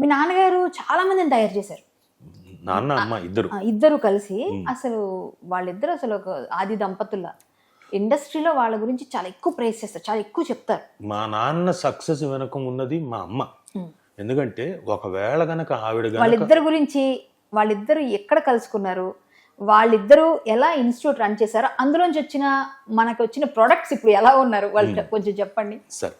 మీ నాన్నగారు చాలా మందిని తయారు చేశారు. నాన్న అమ్మ ఇద్దరు. ఇద్దరు కలిసి అసలు వాళ్ళిద్దరు అసలు ఒక ఆది దంపతుల ఇండస్ట్రీలో వాళ్ళ గురించి చాలా ఎక్కువ ప్రేస్ చేస్తారు చాలా ఎక్కువ చెప్తారు. మా నాన్న సక్సెస్ వెనక ఉన్నది మా అమ్మ. ఎందుకంటే ఒకవేళ గనక ఆవిడ వాళ్ళిద్దరి గురించి వాళ్ళిద్దరు ఎక్కడ కలుసుకున్నారు వాళ్ళిద్దరూ ఎలా ఇన్స్టిట్యూట్ రన్ చేశారో అందులోంచి వచ్చిన మనకు వచ్చిన ప్రొడక్ట్స్ ఇప్పుడు ఎలా ఉన్నారు వాళ్ళు కొంచెం చెప్పండి. సరే.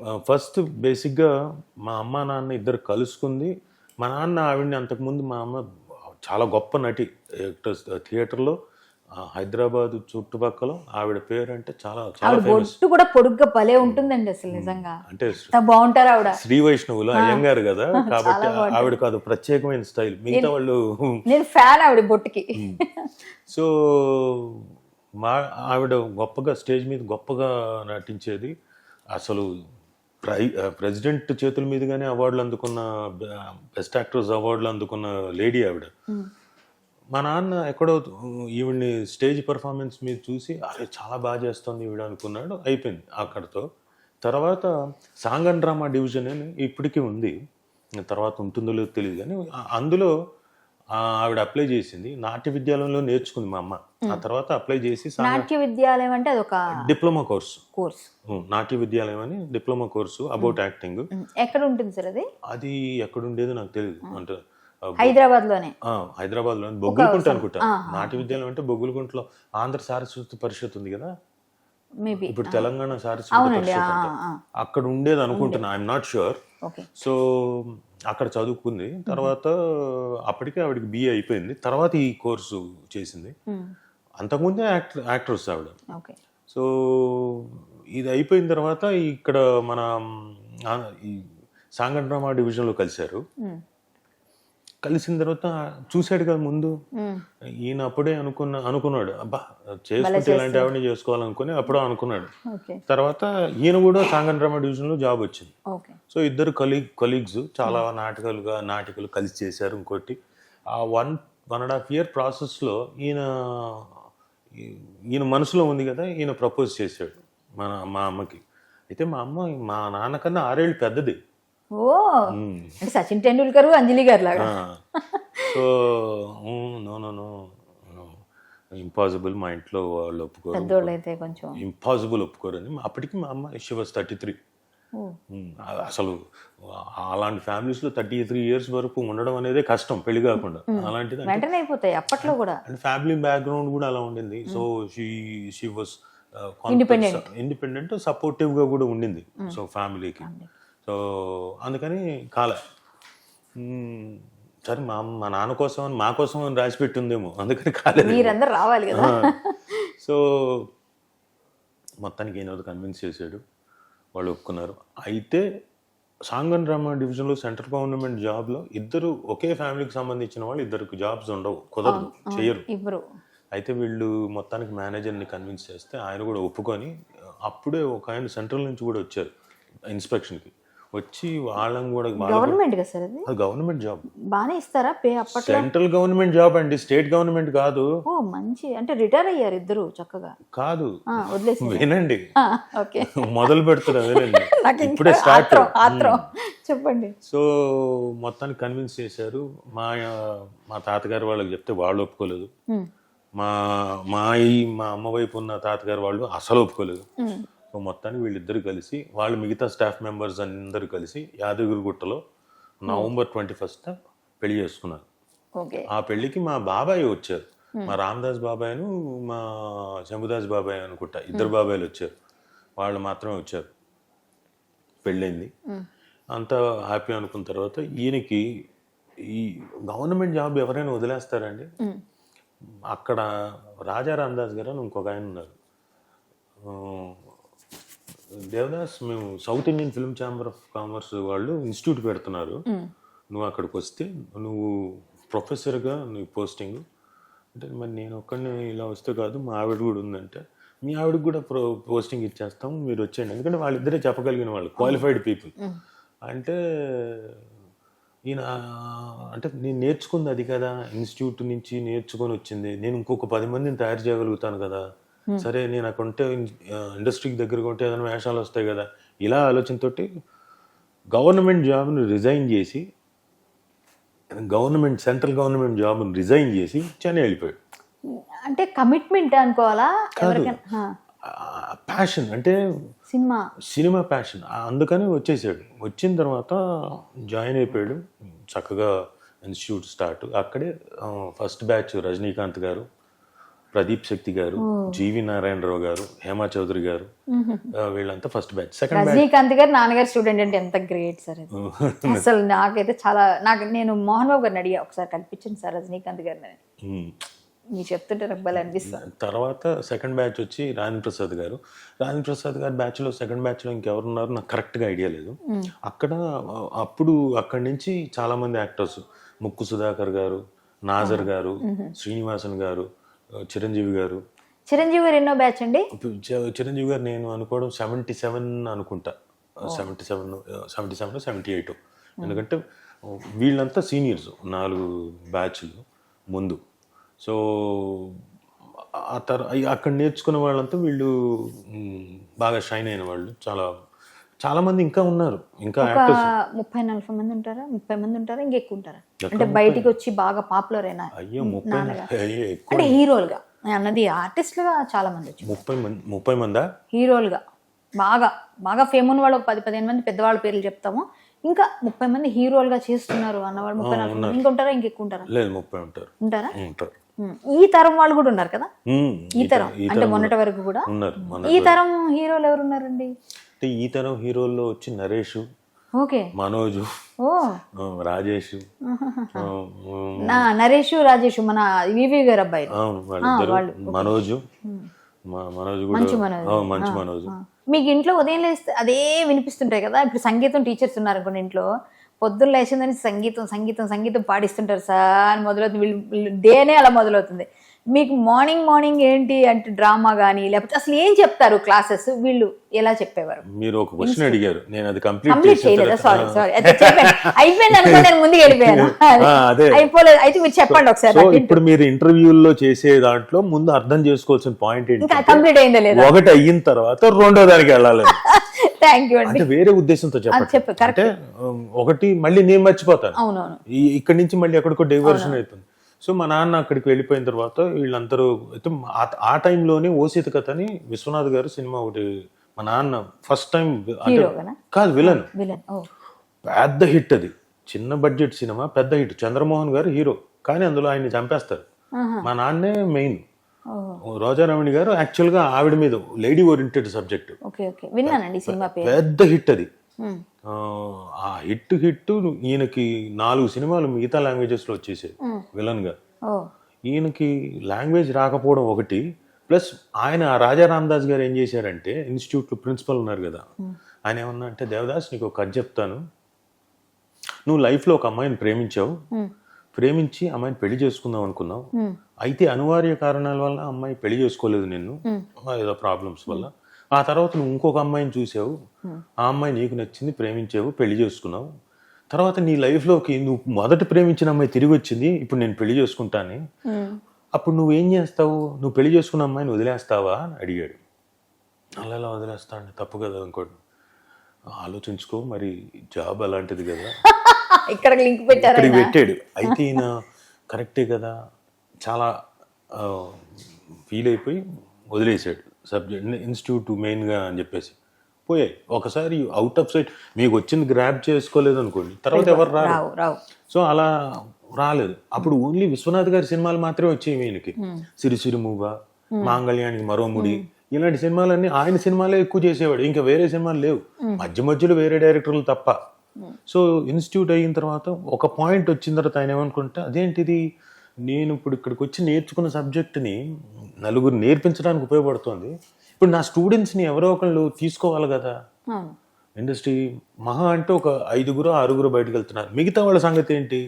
ఫస్ట్ బేసిక్గా మా అమ్మ నాన్న ఇద్దరు కలుసుకుంది. మా నాన్న ఆవిడని అంతకుముందు మా అమ్మ చాలా గొప్ప నటి యాక్టర్స్ థియేటర్లో హైదరాబాద్ చుట్టుపక్కల ఆవిడ పేరు అంటే చాలా చాలా ఆవిడ బొట్టు కూడా పొడుగ్గా భలే ఉంటుందండి అసలు నిజంగా. అంటే బాగుంటారు ఆవిడ. శ్రీ వైష్ణవులు అయ్యంగారు కదా. కాబట్టి ఆవిడకు అది ప్రత్యేకమైన స్టైల్. మిగతా వాళ్ళు నేను ఫ్యాన్ ఆవిడ బొట్టుకి. సో మా ఆవిడ గొప్పగా స్టేజ్ మీద గొప్పగా నటించేది అసలు ప్రెసిడెంట్ చేతుల మీదుగానే అవార్డులు అందుకున్న బెస్ట్ యాక్టర్స్ అవార్డులు అందుకున్న లేడీ ఆవిడ. మా నాన్న ఎక్కడో ఈవిడ్ని స్టేజ్ పర్ఫార్మెన్స్ మీద చూసి అరే చాలా బాగా చేస్తుంది ఈవిడ అనుకున్నాడు. అయిపోయింది అక్కడతో. తర్వాత సాంగ్ అండ్ డ్రామా డివిజన్ అని ఇప్పటికీ ఉంది. తర్వాత ఉంటుందో లేదో తెలియదు కానీ అందులో ఆవిడ అప్లై చేసింది. నాట్య విద్యాలయంలో నేర్చుకుంది మా అమ్మ. ఆ తర్వాత అప్లై చేసి నాట్య విద్యాలయం అంటే అదొక డిప్లొమా కోర్సు. కోర్స్. నాట్య విద్యాలయం అని డిప్లొమా కోర్సు అబౌట్ యాక్టింగ్ ఎక్కడ ఉంటుంది సార్ అది? అది ఎక్కడ ఉండేదో నాకు తెలియదు అంటే హైదరాబాద్లోనే ఆ, హైదరాబాద్లో బొగ్గులకుంట అనుకుంటా. నాట్య విద్యాలయం అంటే బొగ్గులకుంటలో ఆంధ్ర సారస్వతి పరిషత్ ఉంది కదా? మేబీ ఇప్పుడు తెలంగాణ సారస్వతి పరిషత్ అక్కడ ఉండేది అనుకుంటున్నా. ఐఎమ్ నాట్ షూర్ సో అక్కడ చదువుకుంది. తర్వాత అప్పటికే ఆవిడకి బిఏ అయిపోయింది. తర్వాత ఈ కోర్సు చేసింది. అంతకుముందే యాక్టర్ యాక్ట్రెస్ ఆవిడ. సో ఇది అయిపోయిన తర్వాత ఇక్కడ మన ఈ సాంగన్ డ్రామా డివిజన్లో కలిశారు. కలిసిన తర్వాత చూశాడు కదా ముందు. ఈయన అప్పుడే అనుకున్న అనుకున్నాడు. అబ్బా చేసుకుంటే ఇలాంటి ఆవిడని చేసుకోవాలనుకుని అప్పుడే అనుకున్నాడు. తర్వాత ఈయన కూడా సాంగన్ డ్రామా డివిజన్లో జాబ్ వచ్చింది. ఓకే. సో ఇద్దరు కలీగ్ కలీగ్స్ చాలా నాటకాలుగా నాటికలు కలిసి చేశారు ఇంకోటి. ఆ one one and half year ప్రాసెస్లో ఈయన ఈయన మనసులో ఉంది కదా ఈయన ప్రపోజ్ చేశాడు మన మా అమ్మకి. అయితే మా అమ్మ మా నాన్నకన్నా ఆరేళ్ళు పెద్దది. ఓ! అంటే సచిన్ టెండూల్కర్ అంజలి గారు లాగా so no no no impossible మా ఇంట్లో వాళ్ళు ఒప్పుకోరు. అయితే కొంచెం. ఇంపాసిబుల్ ఒప్పుకోరని. అప్పటికి మా అమ్మ షీ వాజ్ థర్టీ త్రీ అసలు అలాంటి ఫ్యామిలీస్లో థర్టీ త్రీ ఇయర్స్ వరకు ఉండడం అనేది కష్టం పెళ్ళి కాకుండా. అలాంటిది వెంటనే అయిపోతాయి అప్పట్లో కూడా. అంటే ఫ్యామిలీ బ్యాక్గ్రౌండ్ కూడా అలా ఉండింది. So she she was. Independent సపోర్టివ్గా కూడా ఉండింది. సో ఫ్యామిలీకి. సో అందుకని కాల. సరే మా మా నాన్న కోసం అని మా కోసం అని రాసి పెట్టిందేమో అందుకని కాలేదు మీరందరూ రావాలి కదా. సో మొత్తానికి ఏదో కన్విన్స్ చేశాడు. వాళ్ళు ఒప్పుకున్నారు. అయితే సాంగ్ అండ్ డ్రామా డివిజన్లో సెంట్రల్ గవర్నమెంట్ జాబ్లో ఇద్దరు ఒకే ఫ్యామిలీకి సంబంధించిన వాళ్ళు ఇద్దరికి జాబ్స్ ఉండవు కుదరదు చేయరు అయితే వీళ్ళు మొత్తానికి మేనేజర్ని కన్విన్స్ చేస్తే ఆయన కూడా ఒప్పుకొని అప్పుడే ఒక ఆయన సెంట్రల్ నుంచి కూడా వచ్చారు ఇన్స్పెక్షన్కి. వచ్చి వాళ్ళని కూడా గవర్నమెంట్ కదా సార్ అది? గవర్నమెంట్ జాబ్ బాగానే ఇస్తారా? పే అప్పట్లో? సెంట్రల్ గవర్నమెంట్ జాబ్ అండి. స్టేట్ గవర్నమెంట్ కాదు. ఓ మంచి. అంటే రిటైర్ అయ్యారు ఇద్దరు చక్కగా. కాదు. వదిలేసి వినండి. ఓకే. మొదలు పెడుతున్నా వినండి. నాకు ఇప్పుడే స్టార్ట్ చెప్పండి. సో మొత్తానికి కన్విన్స్ చేశారు. మా మా తాతగారు వాళ్ళకి చెప్తే వాళ్ళు ఒప్పుకోలేదు. మా మా మా అమ్మ వైపు ఉన్న తాతగారు వాళ్ళు అసలు ఒప్పుకోలేదు. సో మొత్తానికి వీళ్ళిద్దరు కలిసి వాళ్ళు మిగతా స్టాఫ్ మెంబర్స్ అందరూ కలిసి యాదగిరిగుట్టలో నవంబర్ ట్వంటీ ఫస్ట్ పెళ్ళి చేసుకున్నారు. ఆ పెళ్ళికి మా బాబాయ్ వచ్చారు. మా రామదాస్ బాబాయ్ను మా శంభుదాస్ బాబాయ్ అనుకుంటా ఇద్దరు బాబాయ్లు వచ్చారు. వాళ్ళు మాత్రమే వచ్చారు. పెళ్ళైంది. అంతా హ్యాపీ అనుకున్న తర్వాత ఈయనకి ఈ గవర్నమెంట్ జాబ్ ఎవరైనా వదిలేస్తారండి? అక్కడ రాజా రామదాస్ గారు అని ఇంకొక ఆయన ఉన్నారు. దేవదాస్ మేము South Indian film chamber of commerce వాళ్ళు ఇన్స్టిట్యూట్ పెడుతున్నారు. నువ్వు అక్కడికి వస్తే నువ్వు ప్రొఫెసర్గా నీ పోస్టింగ్ అంటే మరి నేను ఒక్కడిని ఇలా వస్తే కాదు మా ఆవిడ కూడా ఉందంటే మీ ఆవిడకి కూడా ప్రో పోస్టింగ్ ఇచ్చేస్తాం మీరు వచ్చేయండి. ఎందుకంటే వాళ్ళిద్దరే చెప్పగలిగిన వాళ్ళు క్వాలిఫైడ్ పీపుల్. అంటే ఈయన అంటే నేను నేర్చుకుంది అది కదా ఇన్స్టిట్యూట్ నుంచి నేర్చుకొని వచ్చింది. నేను ఇంకొక పది మందిని తయారు చేయగలుగుతాను కదా. సరే నేను అక్కడ ఉంటే ఇండస్ట్రీకి దగ్గరగా ఉంటే ఏదైనా వేషాలు వస్తాయి కదా. ఇలా ఆలోచనతోటి గవర్నమెంట్ జాబ్ని రిజైన్ చేసి government central government job resign చేసి చెన్నై వెళ్ళిపోయాడు. అంటే కమిట్మెంట్ అనుకోవాలా? ప్యాషన్ అంటే సినిమా. Cinema passion. అందుకని వచ్చేసాడు. వచ్చిన తర్వాత జాయిన్ అయిపోయాడు. చక్కగా ఇన్స్టిట్యూట్ స్టార్ట్. అక్కడే ఫస్ట్ బ్యాచ్ రజనీకాంత్ గారు. ప్రదీప్ శక్తి గారు జీవి నారాయణరావు గారు హేమా చౌదరి గారు వీళ్ళంతా ఫస్ట్ బ్యాచ్ సెకండ్ రజనీకాంత్ గారు నాన్నగారు స్టూడెంట్ అంటే ఎంత గ్రేట్ సార్ అసలు నాకైతే చాలా నాకు నేను మోహన్ బాబు గారిని అడిగా ఒకసారి కనిపించండి సార్ రజనీకాంత్ గారిని మీరు చెప్తుంటే భలే అనిపిస్తుంది. తర్వాత సెకండ్ బ్యాచ్ వచ్చి రాజేంద్ర ప్రసాద్ గారు. రాజేంద్ర ప్రసాద్ గారి బ్యాచ్లో సెకండ్ బ్యాచ్లో ఇంకెవరున్నారు నాకు కరెక్ట్గా ఐడియా లేదు. అక్కడ అప్పుడు అక్కడి నుంచి చాలా మంది యాక్టర్స్ ముక్కు సుధాకర్ గారు నాజర్ గారు శ్రీనివాసన్ గారు చిరంజీవి గారు. చిరంజీవి గారు ఎన్నో బ్యాచ్ అండి? చిరంజీవి గారు నేను అనుకోవడం సెవెంటీ సెవెన్ అనుకుంటా. Seventy seven seventy seven seventy eight ఎందుకంటే వీళ్ళంతా సీనియర్స్ నాలుగు బ్యాచ్లు ముందు. సో ఆ తర అక్కడ నేర్చుకున్న వాళ్ళంతా వీళ్ళు బాగా షైన్ అయిన వాళ్ళు. చాలా చాలా మంది ఇంకా ఉన్నారు. ఇంకా ఒక ముప్పై నలభై మంది ఉంటారా? ముప్పై మంది ఉంటారా? ఇంకెక్కువ ఉంటారా? అంటే బయటికి వచ్చి బాగా పాపులర్ అయినా అయ్యో ముప్పై ఎక్కువ అంటే హీరోలుగా. నేను అన్నది ఆర్టిస్టులుగా చాలా మంది వచ్చి ముప్పై మంది ముప్పై మందా? హీరోలుగా. బాగా బాగా ఫేమ్ ఉన్న వాళ్ళు పది పదిహేను మంది పెద్దవాళ్ళ పేర్లు చెప్తాము. ఇంకా ముప్పై మంది హీరోలుగా చేస్తున్నారు అన్నవాళ్ళు ముప్పై నలభై మంది. ఇంకా ఉంటారా? ఇంకెక్కువ ఉంటారా? లేదు ముప్పై ఉంటారు. ఉంటారా? ఉంటారు. ఈ తరం వాళ్ళు కూడా ఉన్నారు కదా? ఈ తరం అంటే మొన్నటి వరకు కూడా. ఈ తరం హీరోలు ఎవరు ఉన్నారండి? అంటే ఈ తరం హీరోల్లో వచ్చి నరేష్ ఓకే. మనోజు ఓ. రాజేష్ నా నరేష్ రాజేష్ మన వివి గారు అబ్బాయి అవును వాళ్ళిద్దరు. మనోజు. మనోజు కూడా మంచు మనోజ్. మీకు ఇంట్లో ఉదయం లేస్తే అదే వినిపిస్తుంటాయి కదా ఇప్పుడు సంగీతం టీచర్స్ ఉన్నారు అనుకోండి ఇంట్లో పొద్దున్న లేచిందని సంగీతం సంగీతం సంగీతం పాడిస్తుంటారు సార్ మొదలవుతుంది వీళ్ళు డేనే అలా మొదలవుతుంది. మీకు మార్నింగ్ మార్నింగ్ ఏంటి అంటే డ్రామా కానీ లేకపోతే అసలు ఏం చెప్తారు క్లాసెస్ వీళ్ళు ఎలా చెప్పేవారు? మీరు ఒక క్వశ్చన్ అడిగారు. నేను అది కంప్లీట్ కంప్లీట్ చేయలేదా? సారీ సారీ అయిపోయింది అనుకో నేను ముందుకు వెళ్ళిపోయాను. అదే. అయిపోలేదు. అయితే మీరు చెప్పండి ఒకసారి. ఇప్పుడు మీరు ఇంటర్వ్యూల్లో చేసే దాంట్లో ముందు అర్థం చేసుకోవాల్సిన పాయింట్ ఏంటి? కంప్లీట్ అయిందా లేదా? ఒకటి అయిన తర్వాత రెండో దానికి వెళ్ళాలి. థ్యాంక్ యూ అంటే వేరే ఉద్దేశంతో చెప్పు, చెప్పండి. అంటే ఒకటి మళ్ళీ నేను మర్చిపోతాను. అవునవును. ఈ ఇక్కడి నుంచి మళ్ళీ ఎక్కడికో డైవర్షన్ అవుతుంది. సో మా నాన్న అక్కడికి వెళ్ళిపోయిన తర్వాత వీళ్ళందరూ అయితే ఆ- టైంలోనే ఓసిత కథ అని విశ్వనాథ్ గారు సినిమా ఒకటి మా నాన్న ఫస్ట్ టైం అంటే కాదు విలన్. పెద్ద హిట్ అది. చిన్న బడ్జెట్ సినిమా పెద్ద హిట్. చంద్రమోహన్ గారు హీరో. కానీ అందులో ఆయన్ని చంపేస్తారు. మా నాన్నే మెయిన్. రోజారమణి గారు యాక్చువల్గా ఆవిడ మీద లేడీ ఓరియంటెడ్ సబ్జెక్ట్. పెద్ద హిట్ అది. ఆ, హిట్ హిట్ ఈయనకి నాలుగు సినిమాలు మిగతా లాంగ్వేజెస్లో వచ్చేసాయి విలన్గా. ఈయనకి లాంగ్వేజ్ రాకపోవడం ఒకటి ప్లస్ ఆయన రాజా రామదాస్ గారు ఏం చేశారంటే ఇన్స్టిట్యూట్లో ప్రిన్సిపల్ ఉన్నారు కదా. ఆయన ఏమన్నా అంటే దేవదాస్ నీకు ఒక కథ చెప్తాను. నువ్వు లైఫ్లో ఒక అమ్మాయిని ప్రేమించావు. ప్రేమించి అమ్మాయిని పెళ్ళి చేసుకుందాం అనుకున్నావు. అయితే అనివార్య కారణాల వల్ల అమ్మాయి పెళ్ళి చేసుకోలేదు నిన్ను. ఏదో ప్రాబ్లమ్స్ వల్ల. ఆ తర్వాత నువ్వు ఇంకొక అమ్మాయిని చూసావు. ఆ అమ్మాయి నీకు నచ్చింది ప్రేమించావు పెళ్ళి చేసుకున్నావు. తర్వాత నీ లైఫ్లోకి నువ్వు మొదట ప్రేమించిన అమ్మాయి తిరిగి వచ్చింది ఇప్పుడు నేను పెళ్ళి చేసుకుంటాను. అప్పుడు నువ్వు ఏం చేస్తావు? నువ్వు పెళ్ళి చేసుకున్న అమ్మాయిని వదిలేస్తావా అని అడిగాడు. అలా వదిలేస్తాను తప్పు కదా ఇంకోటి. ఆలోచించుకో మరి జాబ్ అలాంటిది కదా. ఇక్కడ లింక్ పెట్టారు ఇక్కడికి పెట్టాడు. అయితే ఈయన కరెక్టే కదా. చాలా ఫీల్ అయిపోయి వదిలేసాడు సబ్జెక్ట్ ఇన్స్టిట్యూట్ మెయిన్గా అని చెప్పేసి. పోయాయి. ఒకసారి అవుట్ ఆఫ్ సైట్ మీకు వచ్చింది గ్రాప్ చేసుకోలేదు అనుకోండి. తర్వాత ఎవరు రావు రావు. సో అలా రాలేదు. అప్పుడు ఓన్లీ విశ్వనాథ్ గారి సినిమాలు మాత్రమే వచ్చేవి ఈయనకి. సిరిసిరి మూగ మాంగళ్యానికి మరో ముడి. ఇలాంటి సినిమాలన్నీ ఆయన సినిమాలే ఎక్కువ చేసేవాడు. ఇంకా వేరే సినిమాలు లేవు. మధ్య మధ్యలో వేరే డైరెక్టర్లు తప్ప. సో ఇన్స్టిట్యూట్ అయిన తర్వాత ఒక పాయింట్ వచ్చిన తర్వాత ఆయన ఏమనుకుంటే అదేంటిది? నేను ఇప్పుడు ఇక్కడికి వచ్చి నేర్చుకున్న సబ్జెక్ట్ని నలుగురు నేర్పించడానికి ఉపయోగపడుతుంది. ఇప్పుడు నా స్టూడెంట్స్ని ఎవరో ఒకళ్ళు తీసుకోవాలి కదా. ఇండస్ట్రీ మహా అంటే ఒక ఐదుగురు ఆరుగురు బయటకు వెళ్తున్నారు మిగతా వాళ్ళ సంగతి ఏంటి?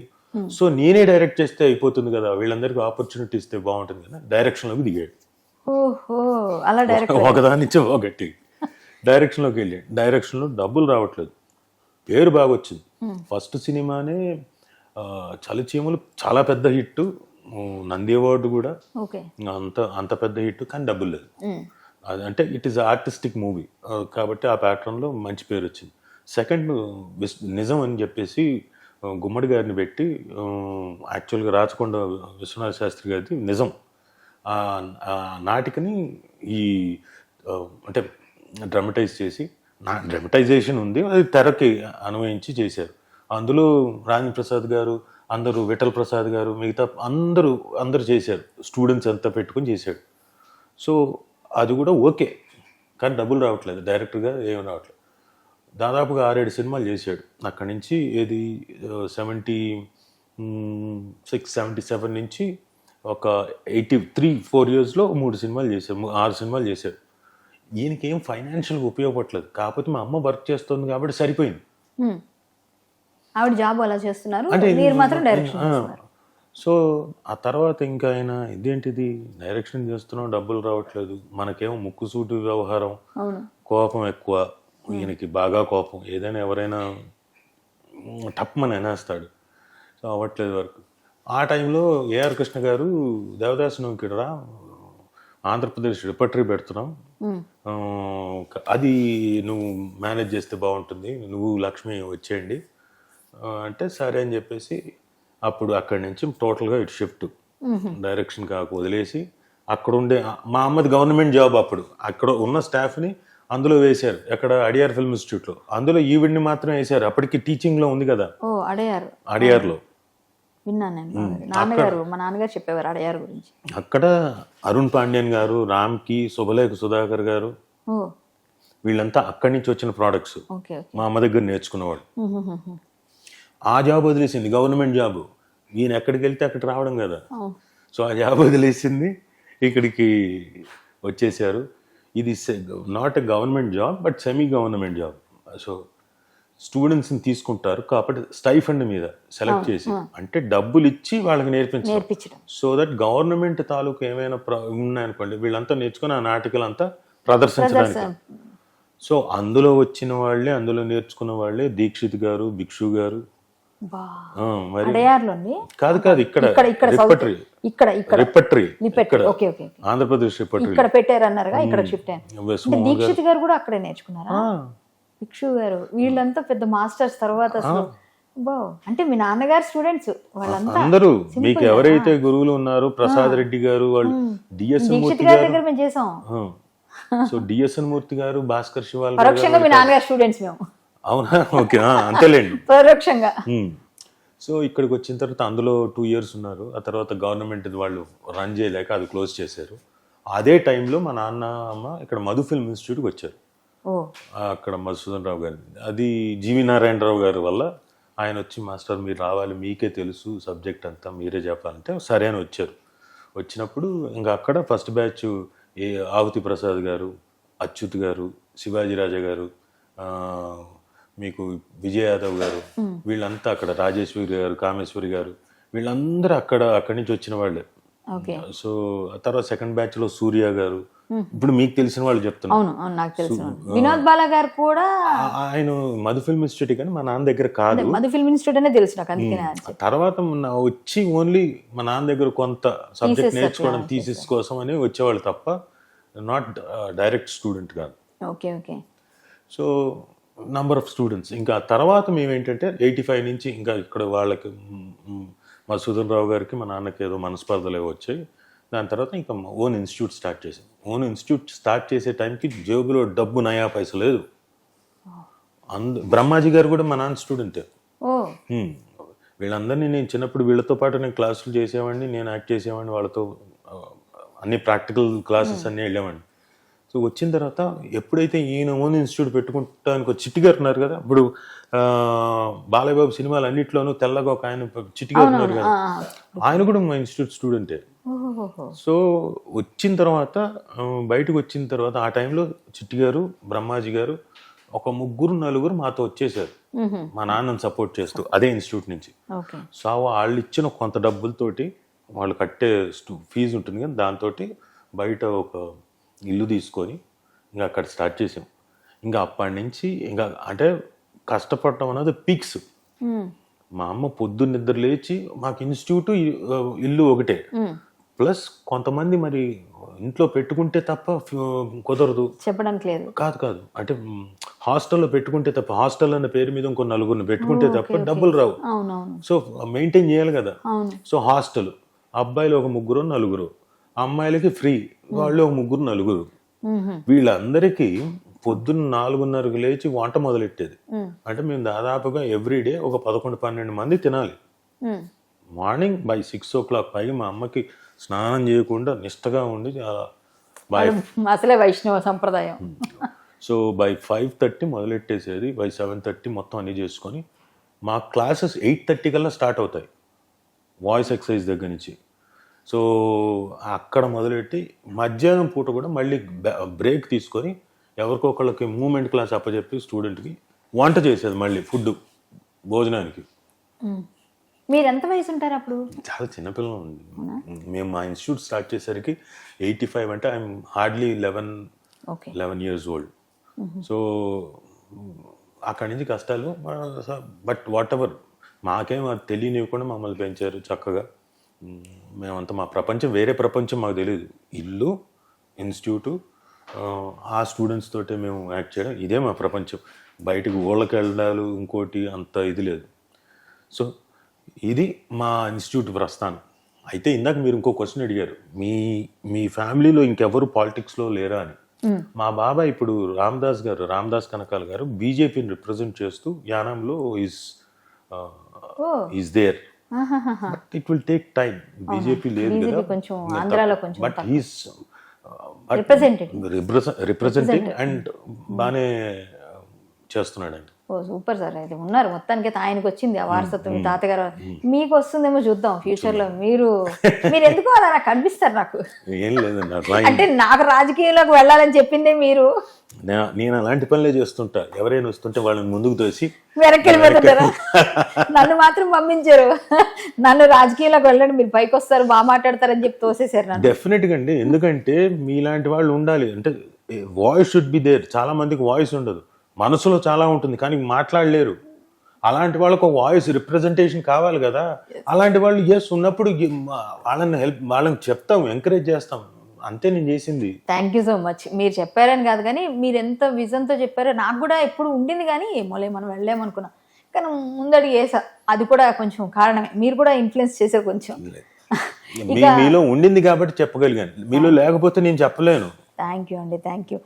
సో నేనే డైరెక్ట్ చేస్తే అయిపోతుంది కదా. వీళ్ళందరికీ ఆపర్చునిటీ ఇస్తే బాగుంటుంది కదా. డైరెక్షన్లోకి దిగాడు ఓహో అలా డైరెక్ట్ ఒకదాని నుంచి ఒకటి. డైరెక్షన్లోకి వెళ్ళాడు డైరెక్షన్లో డబ్బులు రావట్లేదు. పేరు బాగా వచ్చింది ఫస్ట్ సినిమానే చలిచీమలు చాలా పెద్ద హిట్ నంది అవార్డు కూడా. అంత అంత పెద్ద హిట్ కానీ డబ్బులు లేదు. అది అంటే ఇట్ ఈస్ ఆర్టిస్టిక్ మూవీ కాబట్టి ఆ ప్యాటర్న్లో మంచి పేరు వచ్చింది. సెకండ్ నిజం అని చెప్పేసి గుమ్మడి గారిని పెట్టి యాక్చువల్గా రాచకొండ విశ్వనాథ శాస్త్రి గారిది నిజం. ఆ నాటికని ఈ అంటే డ్రమటైజ్ చేసి నా డ్రమటైజేషన్ ఉంది. అది తెరకి అన్వయించి చేశారు. అందులో రాజేంద్ర ప్రసాద్ గారు అందరూ విఠల్ ప్రసాద్ గారు మిగతా అందరూ అందరూ చేశారు. స్టూడెంట్స్ అంతా పెట్టుకొని చేశాడు. సో అది కూడా ఓకే. కానీ డబ్బులు రావట్లేదు. డైరెక్ట్గా ఏమి రావట్లేదు. దాదాపుగా ఆరేడు సినిమాలు చేశాడు. అక్కడి నుంచి ఏది సెవెంటీ సిక్స్ సెవెంటీ సెవెన్ నుంచి ఒక ఎయిటీ త్రీ ఫోర్ ఇయర్స్లో మూడు సినిమాలు చేశాడు. ఆరు సినిమాలు చేశాడు. ఈయనకి ఏం ఫైనాన్షియల్గా ఉపయోగపడలేదు కాకపోతే మా అమ్మ వర్క్ చేస్తుంది కాబట్టి సరిపోయింది. ఆవిడ జాబ్ అలా చేస్తున్నారు. మీరు మాత్రం డైరెక్షన్ సో ఆ తర్వాత ఇంకా ఆయన ఇదేంటిది? డైరెక్షన్ చేస్తున్నాం డబ్బులు రావట్లేదు. మనకేమో ముక్కుసూటి వ్యవహారం. కోపం ఎక్కువ. ఈయనకి బాగా కోపం. ఏదైనా ఎవరైనా టప్మని అనేస్తాడు. సో అవ్వట్లేదు వరకు. ఆ టైంలో ఏఆర్ కృష్ణ గారు దేవదాస్ నువ్వు ఇక్కడ రా. ఆంధ్రప్రదేశ్ రిపర్టరీ పెడుతున్నాం. అది నువ్వు మేనేజ్ చేస్తే బాగుంటుంది. నువ్వు లక్ష్మి వచ్చేయండి. అంటే సరే అని చెప్పేసి అప్పుడు అక్కడి నుంచి టోటల్గా ఇటు షిఫ్ట్. డైరెక్షన్ కాక వదిలేసి అక్కడ ఉండే మా అమ్మది గవర్నమెంట్ జాబ్ అప్పుడు. అక్కడ ఉన్న స్టాఫ్ని అందులో వేశారు. ఎక్కడ అడియార్ ఫిల్మ్ ఇన్స్టిట్యూట్లో. అందులో ఈవిడ్ని మాత్రం వేశారు. అప్పటికి టీచింగ్లో ఉంది కదా. అడియార్లో. నాన్నగారు మా నాన్నగారు చెప్పేవారు అడయారు గురించి. అక్కడ అరుణ్ పాండ్యన్ గారు రామ్కి శుభలేఖ సుధాకర్ గారు. వీళ్ళంతా అక్కడి నుంచి వచ్చిన ప్రోడక్ట్స్ మా అమ్మ దగ్గర హ్మ్. ఆ జాబ్ వదిలేసింది గవర్నమెంట్ జాబ్. ఈయన ఎక్కడికి వెళ్తే అక్కడ రావడం కదా. సో ఆ జాబ్ వదిలేసింది ఇక్కడికి వచ్చేసారు ఇది not a government job but semi government job so స్టూడెంట్స్ని తీసుకుంటారు కాబట్టి స్టైఫండ్ మీద సెలెక్ట్ చేసి అంటే డబ్బులు ఇచ్చి వాళ్ళకి నేర్పించారు నేర్పించడం. సో దట్ గవర్నమెంట్ తాలూకు ఏమైనా ప్ర- ఉన్నాయనుకోండి వీళ్ళంతా నేర్చుకుని ఆ నాటికలు అంతా ప్రదర్శించడానికి సో అందులో వచ్చిన వాళ్ళే అందులో నేర్చుకున్న వాళ్ళే దీక్షిత్ గారు భిక్షు గారు కాదు కాదు ఇక్కడ ఇక్కడ ఇక్కడ రిపటరీ. ఇక్కడ ఇక్కడ. Repertory. Okay okay Andhra Pradesh repertory ఇక్కడ పెట్టారు అన్నారుగా ఇక్కడ షిఫ్ట్ అయ్యాను అంటే దీక్షిత్ గారు. కూడా అక్కడే నేర్చుకున్నారా? భిక్షు గారు వీళ్ళంతా పెద్ద మాస్టర్స్ తర్వాత అసలు. అంటే మీ నాన్నగారు స్టూడెంట్స్ వాళ్ళంతా అందరూ. మీకు ఎవరైతే గురువులు ఉన్నారో ప్రసాద్ రెడ్డి గారు వాళ్ళు డిఎస్ఎన్ దీక్షిత్ మూర్తి గారి గారు. దగ్గర మేము చేసాం. సో డిఎస్ఎన్ మూర్తి గారు భాస్కర్ శివాల్ పరోక్షంగా మీ నాన్నగారు స్టూడెంట్స్ మేము. అవునా? ఓకే అంతేలేండి. పరోక్షంగా. సో ఇక్కడికి వచ్చిన తర్వాత అందులో టూ ఇయర్స్ ఉన్నారు. ఆ తర్వాత గవర్నమెంట్ వాళ్ళు రన్ చేయలేక అది క్లోజ్ చేశారు. అదే టైంలో మా నాన్న అమ్మ ఇక్కడ మధు ఫిల్మ్ ఇన్స్టిట్యూట్కి వచ్చారు. అక్కడ మధుసూదన్ రావు గారి అది జీవి నారాయణరావు గారి వల్ల ఆయన వచ్చి మాస్టర్ మీరు రావాలి మీకే తెలుసు సబ్జెక్ట్ అంతా మీరే చెప్పాలంటే సరే అని వచ్చారు. వచ్చినప్పుడు ఇంకా అక్కడ first batch A Avuthi Prasad garu Achyut garu Shivaji రాజా గారు మీకు విజయ్ యాదవ్ గారు వీళ్ళంతా అక్కడ రాజేశ్వరి గారు కామేశ్వరి గారు వీళ్ళందరూ అక్కడ అక్కడి నుంచి వచ్చిన వాళ్ళే. ఓకే. సో ఆ తర్వాత సెకండ్ బ్యాచ్లో సూర్య గారు. ఇప్పుడు మీకు తెలిసిన వాళ్ళు చెప్తున్నారు వినోద్ బాలా గారు కూడా ఆయన మధు ఫిల్మ్ ఇన్స్టిట్యూట్ కానీ మా నాన్న దగ్గర కాదు. మధు ఫిల్మ్ ఇన్స్టిట్యూట్ అనే తెలుసు నాకు అందుకే. తర్వాత వచ్చి ఓన్లీ మా నాన్న దగ్గర కొంత సబ్జెక్ట్ నేర్చుకోవడం థీసిస్ కోసం అని వచ్చేవాళ్ళు తప్ప నాట్ డైరెక్ట్ స్టూడెంట్ కాదు. Okay okay. So number of students ఇంకా తర్వాత మేము ఏంటంటే ఎయిటీ ఫైవ్ నుంచి ఇంకా ఇక్కడ వాళ్ళకి మ్, మధుసూదన్ రావు గారికి మా నాన్నకి ఏదో మనస్పర్ధలు ఏవో వచ్చాయి. దాని తర్వాత ఇంకా ఓన్ ఇన్స్టిట్యూట్ స్టార్ట్ చేసాం. ఓన్ ఇన్స్టిట్యూట్ స్టార్ట్ చేసే టైంకి జేబులో డబ్బు నయా పైస లేదు. అందు బ్రహ్మాజీ గారు కూడా మా నాన్న స్టూడెంటే. వీళ్ళందరినీ నేను చిన్నప్పుడు వీళ్ళతో పాటు నేను క్లాసులు చేసేవాడిని నేను యాక్ట్ చేసేవాడిని వాళ్ళతో అన్ని ప్రాక్టికల్ క్లాసెస్ అన్నీ వెళ్ళేవాడిని. సో వచ్చిన తర్వాత ఎప్పుడైతే ఈయన ఓన్ ఇన్స్టిట్యూట్ పెట్టుకుంటానికి ఒక చిట్టి గారు ఉన్నారు కదా ఇప్పుడు ఆ, బాలయ్య బాబు సినిమాలు అన్నింటిలోనూ తెల్లగా ఒక ఆయన చిట్టి గారు ఉన్నారు కదా. ఆయన కూడా మా ఇన్స్టిట్యూట్ స్టూడెంటే. సో వచ్చిన తర్వాత బయటకు వచ్చిన తర్వాత ఆ టైంలో చిట్టి గారు బ్రహ్మాజీ గారు ఒక ముగ్గురు నలుగురు మాతో వచ్చేసారు. మా నాన్నని సపోర్ట్ చేస్తూ అదే ఇన్స్టిట్యూట్ నుంచి. సో వాళ్ళు ఇచ్చిన కొంత డబ్బులతోటి వాళ్ళు కట్టే ఫీజు ఉంటుంది కదా దాంతో బయట ఒక ఇల్లు తీసుకొని ఇంకా అక్కడ స్టార్ట్ చేసాం. ఇంకా అప్పటి నుంచి ఇంకా అంటే కష్టపడటం అనేది పీక్స్. మా అమ్మ పొద్దున్న నిద్ర లేచి మాకు ఇన్స్టిట్యూట్ ఇల్లు ఒకటే. ప్లస్ కొంతమంది మరి ఇంట్లో పెట్టుకుంటే తప్ప కుదరదు. చెప్పడానికి లేదు. కాదు కాదు. అంటే హాస్టల్లో పెట్టుకుంటే తప్ప హాస్టల్ అన్న పేరు మీద ఇంకో నలుగురిని పెట్టుకుంటే తప్ప డబ్బులు రావు. సో మెయింటైన్ చేయాలి కదా. So hostel. అబ్బాయిలు ఒక ముగ్గురు నలుగురు. అమ్మాయిలకి ఫ్రీ వాళ్ళు ఒక ముగ్గురు నలుగురు. వీళ్ళందరికీ పొద్దున్న నాలుగున్నరకు లేచి వంట మొదలెట్టేది. అంటే మేము దాదాపుగా ఎవ్రీడే ఒక పదకొండు పన్నెండు మంది తినాలి. Morning by six o'clock పైగా మా అమ్మకి స్నానం చేయకుండా నిష్టగా ఉండి అసలే వైష్ణవ సంప్రదాయం సో బై ఫైవ్ థర్టీ మొదలెట్టేసేది బై సెవెన్ థర్టీ మొత్తం అన్ని చేసుకొని మా క్లాసెస్ ఎయిట్ థర్టీ కల్లా స్టార్ట్ అవుతాయి వాయిస్ ఎక్సర్సైజ్ దగ్గర నుంచి సో అక్కడ మొదలెట్టి మధ్యాహ్నం పూట కూడా మళ్ళీ బ్రేక్ తీసుకొని ఎవరికొకళ్ళకి మూమెంట్ క్లాస్ అప్పచెప్పి స్టూడెంట్కి వంట చేసేది మళ్ళీ ఫుడ్ భోజనానికి. మీరు ఎంత వయసు ఉంటారు అప్పుడు? చాలా చిన్నపిల్లలు ఉంది మేము మా ఇన్స్టిట్యూట్ స్టార్ట్ చేసరికి ఎయిటీ ఫైవ్ అంటే I'm hardly eleven okay. Eleven years old. So అక్కడి నుంచి కష్టాలు బట్ వాట్ ఎవర్ మాకేం అది తెలియనివ్వకుండా మమ్మల్ని పెంచారు చక్కగా. మేమంతా మా ప్రపంచం వేరే ప్రపంచం మాకు తెలియదు ఇల్లు ఇన్స్టిట్యూటు ఆ, స్టూడెంట్స్ తోటే మేము యాక్ట్ చేయడం. ఇదే మా ప్రపంచం. బయటకు ఊళ్ళకి వెళ్ళాలి ఇంకోటి అంత ఇది లేదు. సో ఇది మా ఇన్స్టిట్యూట్ ప్రస్థానం. అయితే ఇందాక మీరు ఇంకో క్వశ్చన్ అడిగారు. మీ మీ ఫ్యామిలీలో ఇంకెవరు పాలిటిక్స్లో లేరా అని. మా బాబాయ్ ఇప్పుడు రామ్దాస్ గారు రామ్దాస్ కనకాల్ గారు బీజేపీని రిప్రజెంట్ చేస్తూ యానంలో is is there. But it will take time BJP లేదు కదా. కొంచెం ఆంధ్రాలో కొంచెం బట్ హీస్. రిప్రజెంటింగ్ అండ్ బాగానే చేస్తున్నాడండి ఓ సూపర్ సార్. అయితే ఉన్నారు. మొత్తానికి ఆయనకు వచ్చింది ఆ వారసత్వం. మీ తాతగారు మీకు వస్తుందేమో చూద్దాం. ఫ్యూచర్లో మీరు మీరు ఎందుకు అలా నాకు కనిపిస్తారు నాకు? ఏం లేదండి అట్లా అంటే నాకు రాజకీయంలోకి వెళ్ళాలని చెప్పిందే మీరు. నేను అలాంటి పనులే చేస్తుంటా. ఎవరైనా వస్తుంటే వాళ్ళని ముందుకు తోసి వెనక్కి వెళ్ళిపోతుంటారా నన్ను మాత్రం పంపించారు. నన్ను రాజకీయంలోకి వెళ్ళండి మీరు పైకి వస్తారు బాగా మాట్లాడతారని చెప్పి తోసేశారు నన్ను. డెఫినెట్గా అండి. ఎందుకంటే మీలాంటి వాళ్ళు ఉండాలి. అంటే వాయిస్ షుడ్ బి దేర్ చాలా మందికి వాయిస్ ఉండదు. మనసులో చాలా ఉంటుంది కానీ మాట్లాడలేరు. అలాంటి వాళ్ళకు ఒక వాయిస్ రిప్రజెంటేషన్ కావాలి కదా. అలాంటి వాళ్ళు ఎస్ ఉన్నప్పుడు వాళ్ళని హెల్ప్ వాళ్ళని చెప్తాం ఎంకరేజ్ చేస్తాం. అంతే నేను చేసింది. థ్యాంక్ యూ సో మచ్ మీరు చెప్పారని కాదు కానీ మీరు ఎంత విజన్తో చెప్పారో నాకు కూడా ఎప్పుడు ఉండింది కానీ ఏమోలే మనం వెళ్ళామనుకున్నా కానీ ముందడి వేసా. అది కూడా కొంచెం కారణమే. మీరు కూడా ఇన్ఫ్లుయెన్స్ చేశారు కొంచెం. మీలో ఉండింది కాబట్టి చెప్పగలిగాను. మీలో లేకపోతే నేను చెప్పలేను. థ్యాంక్ యూ అండి థ్యాంక్ యూ